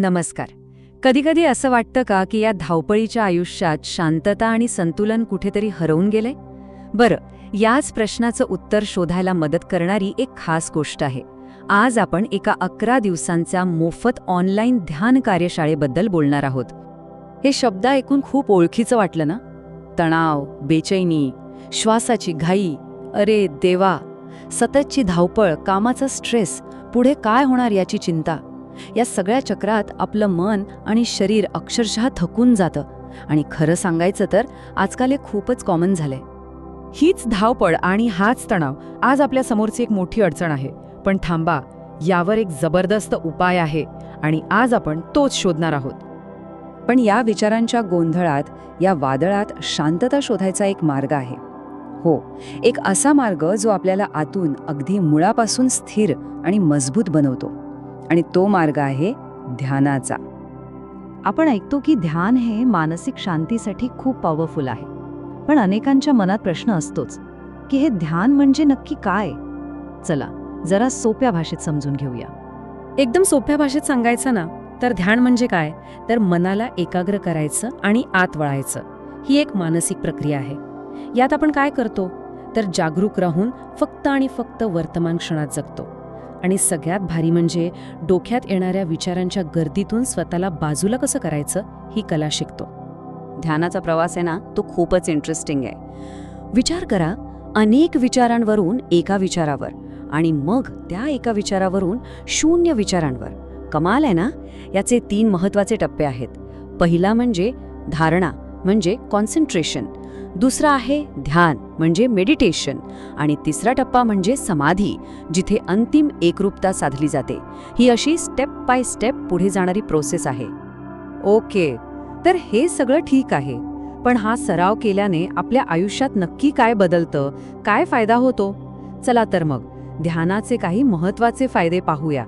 नमस्कार. कधीकधी असं वाटतं का की या धावपळीच्या आयुष्यात शांतता आणि संतुलन कुठेतरी हरवून गेले बरं याच प्रश्नाचं उत्तर शोधायला मदत करणारी एक खास गोष्ट आहे. आज आपण एका अकरा दिवसांच्या मोफत ऑनलाईन ध्यान कार्यशाळेबद्दल बोलणार आहोत. हे शब्द ऐकून खूप ओळखीचं वाटलं ना? तणाव बेचैनी श्वासाची घाई अरे देवा सततची धावपळ कामाचा स्ट्रेस पुढे काय होणार याची चिंता? या सगळ्या चक्रात आपलं मन आणि शरीर अक्षरशः थकून जातं. आणि खरं सांगायचं तर आजकाल हे खूपच कॉमन झालंय. हीच धावपळ आणि हाच तणाव आज आपल्या समोरची एक मोठी अडचण आहे. पण थांबा यावर एक जबरदस्त उपाय आहे आणि आज आपण तोच शोधणार आहोत. पण या विचारांच्या गोंधळात या वादळात शांतता शोधायचा एक मार्ग आहे. हो एक असा मार्ग जो आपल्याला आतून अगदी मुळापासून स्थिर आणि मजबूत बनवतो. आणि तो मार्ग आहे ध्यानाचा. आपण ऐकतो की ध्यान हे मानसिक शांतीसाठी खूप पॉवरफुल आहे. पण अनेकांच्या मनात प्रश्न असतोच की हे ध्यान म्हणजे नक्की काय? चला जरा सोप्या भाषेत समजून घेऊया. एकदम सोप्या भाषेत सांगायचं ना तर ध्यान म्हणजे काय? तर मनाला एकाग्र करायचं आणि आत वळायचं. ही एक मानसिक प्रक्रिया आहे. यात आपण काय करतो? तर जागरूक राहून फक्त आणि फक्त वर्तमान क्षणात जगतो. आणि सगळ्यात भारी म्हणजे डोक्यात येणाऱ्या विचारांच्या गर्दीतून स्वतःला बाजूला कसं करायचं ही कला शिकतो. ध्यानाचा प्रवास आहे ना तो खूपच इंटरेस्टिंग आहे. विचार करा अनेक विचारांवरून एका विचारावर आणि मग त्या एका विचारावरून शून्य विचारांवर. कमाल आहे ना? याचे तीन महत्त्वाचे टप्पे आहेत. पहिला म्हणजे धारणा म्हणजे कॉन्सन्ट्रेशन दुसरा आहे ध्यान म्हणजे मेडिटेशन आणि तिसरा टप्पा म्हणजे समाधी जिथे अंतिम एकरूपता साधली जाते. ही अशी स्टेप बाय स्टेप पुढे जाणारी प्रोसेस आहे. ओके तर हे सगळं ठीक आहे. पण हा सराव केल्याने आपल्या आयुष्यात नक्की काय बदलतं? काय फायदा होतो? चला तर मग ध्यानाचे काही महत्त्वाचे फायदे पाहूया.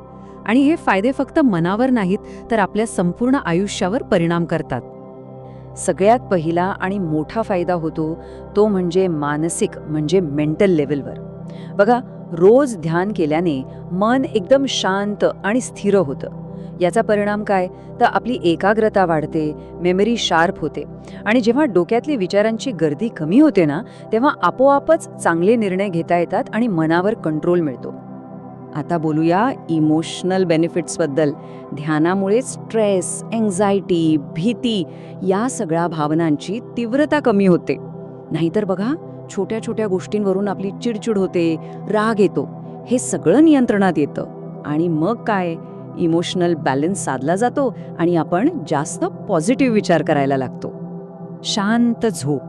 आणि हे फायदे फक्त मनावर नाहीत तर आपल्या संपूर्ण आयुष्यावर परिणाम करतात. सगळ्यात पहिला आणि मोठा फायदा होतो तो म्हणजे मानसिक म्हणजे मेंटल लेवलवर बघा रोज ध्यान केल्याने मन एकदम शांत आणि स्थिर होतं. याचा परिणाम काय? तर आपली एकाग्रता वाढते मेमरी शार्प होते. आणि जेव्हा डोक्यातली विचारांची गर्दी कमी होते ना तेव्हा आपोआपच चांगले निर्णय घेता येतात आणि मनावर कंट्रोल मिळतो. आता बोलूया इमोशनल बेनिफिट्सबद्दल ध्यानामुळे स्ट्रेस एन्झायटी भीती या सगळ्या भावनांची तीव्रता कमी होते. नाहीतर बघा छोट्या छोट्या गोष्टींवरून आपली चिडचिड होते राग येतो. हे सगळं नियंत्रणात येतं. आणि मग काय? इमोशनल बॅलन्स साधला जातो आणि आपण जास्त पॉझिटिव्ह विचार करायला लागतो. शांत झोप.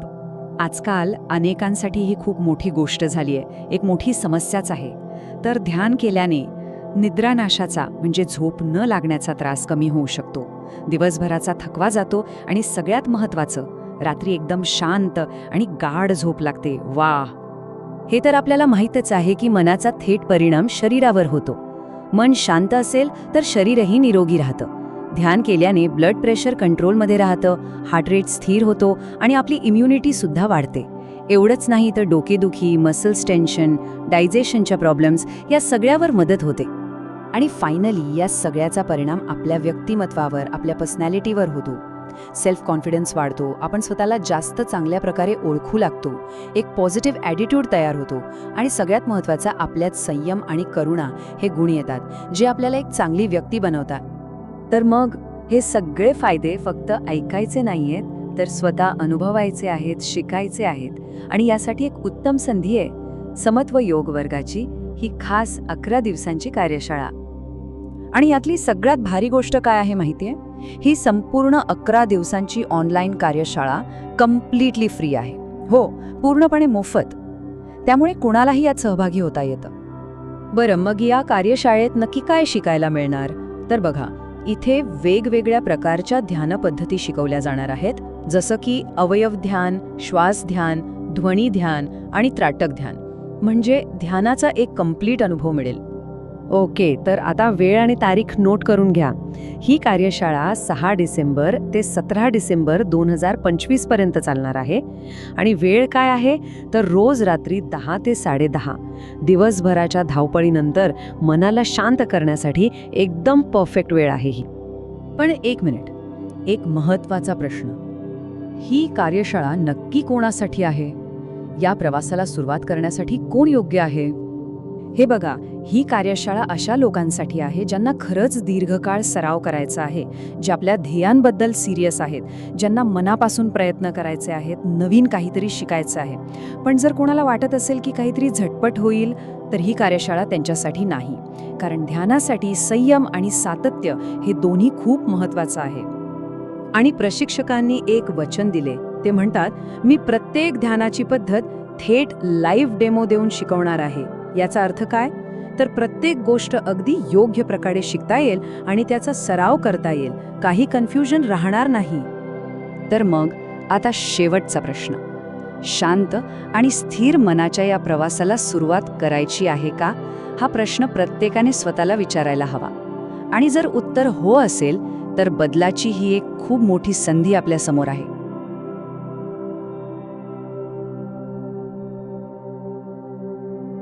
आजकाल अनेकांसाठी ही खूप मोठी गोष्ट झाली आहे एक मोठी समस्याच आहे. तर ध्यान केल्याने निद्रानाशाचा म्हणजे झोप न लागण्याचा त्रास कमी होऊ शकतो. दिवसभराचा थकवा जातो आणि सगळ्यात महत्त्वाचं रात्री एकदम शांत आणि गाढ झोप लागते. वा हे तर आपल्याला माहीतच आहे की मनाचा थेट परिणाम शरीरावर होतो. मन शांत असेल तर शरीरही निरोगी राहतं. ध्यान केल्याने ब्लड प्रेशर कंट्रोलमध्ये राहतं हार्ट रेट स्थिर होतो आणि आपली इम्युनिटी सुद्धा वाढते. एवढंच नाही तर डोकेदुखी मसल्स टेन्शन डायजेशनच्या प्रॉब्लेम्स या सगळ्यावर मदत होते. आणि फायनली या सगळ्याचा परिणाम आपल्या व्यक्तिमत्वावर आपल्या पर्सनॅलिटीवर होतो. सेल्फ कॉन्फिडन्स वाढतो. आपण स्वतःला जास्त चांगल्या प्रकारे ओळखू लागतो. एक पॉझिटिव्ह ॲटिट्यूड तयार होतो. आणि सगळ्यात महत्त्वाचा आपल्यात संयम आणि करुणा हे गुण येतात जे आपल्याला एक चांगली व्यक्ती बनवतात. तर मग हे सगळे फायदे फक्त ऐकायचे नाहीयेत तर स्वतः अनुभवायचे आहेत शिकायचे आहेत आणि यासाठी एक उत्तम संधी आहे. समत्व योग वर्गाची ही खास अकरा दिवसांची कार्यशाळा. आणि यातली सगळ्यात भारी गोष्ट काय आहे माहितीये? ही संपूर्ण अकरा दिवसांची ऑनलाईन कार्यशाळा कम्प्लिटली फ्री आहे. हो पूर्णपणे मोफत. त्यामुळे कुणालाही यात सहभागी होता येतं. बरं मग या कार्यशाळेत नक्की काय शिकायला मिळणार? तर बघा इथे वेगवेगळ्या प्रकारच्या ध्यानपद्धती शिकवल्या जाणार आहेत. जसं की अवयव ध्यान श्वास ध्यान ध्वनी ध्यान आणि त्राटक ध्यान. म्हणजे ध्यानाचा एक कंप्लीट अनुभव मिळेल. ओके तर आता वेळ आणि तारीख नोट करून घ्या. ही कार्यशाळा सहा डिसेंबर ते सतरा डिसेंबर दोन हजार पंचवीसपर्यंत चालणार आहे. आणि वेळ काय आहे? तर रोज रात्री दहा ते साडेदहा दिवसभराच्या धावपळीनंतर मनाला शांत करण्यासाठी एकदम परफेक्ट वेळ आहे ही. पण एक मिनिट. एक महत्त्वाचा प्रश्न. ही कार्यशाळा नक्की कोणासाठी आहे? या प्रवासाला सुरुवात करण्यासाठी कोण योग्य आहे? हे बघा ही कार्यशाळा अशा लोकांसाठी आहे ज्यांना खरंच दीर्घकाळ सराव करायचा आहे जे आपल्या ध्येयांबद्दल सिरियस आहेत ज्यांना मनापासून प्रयत्न करायचे आहेत नवीन काहीतरी शिकायचं आहे. पण जर कोणाला वाटत असेल की काहीतरी झटपट होईल तर ही कार्यशाळा त्यांच्यासाठी नाही. कारण ध्यानासाठी संयम आणि सातत्य हे दोन्ही खूप महत्त्वाचं आहे. आणि प्रशिक्षकांनी एक वचन दिले. ते म्हणतात मी प्रत्येक ध्यानाची पद्धत थेट लाईव्ह डेमो देऊन शिकवणार आहे. याचा अर्थ काय? तर प्रत्येक गोष्ट अगदी योग्य प्रकारे शिकता येईल आणि त्याचा सराव करता येईल. काही कन्फ्युजन राहणार नाही. तर मग आता शेवटचा प्रश्न. शांत आणि स्थिर मनाच्या या प्रवासाला सुरुवात करायची आहे का? हा प्रश्न प्रत्येकाने स्वतःला विचारायला हवा. आणि जर उत्तर हो असेल तर बदलाची ही एक खूप मोठी संधी आपल्यासमोर आहे.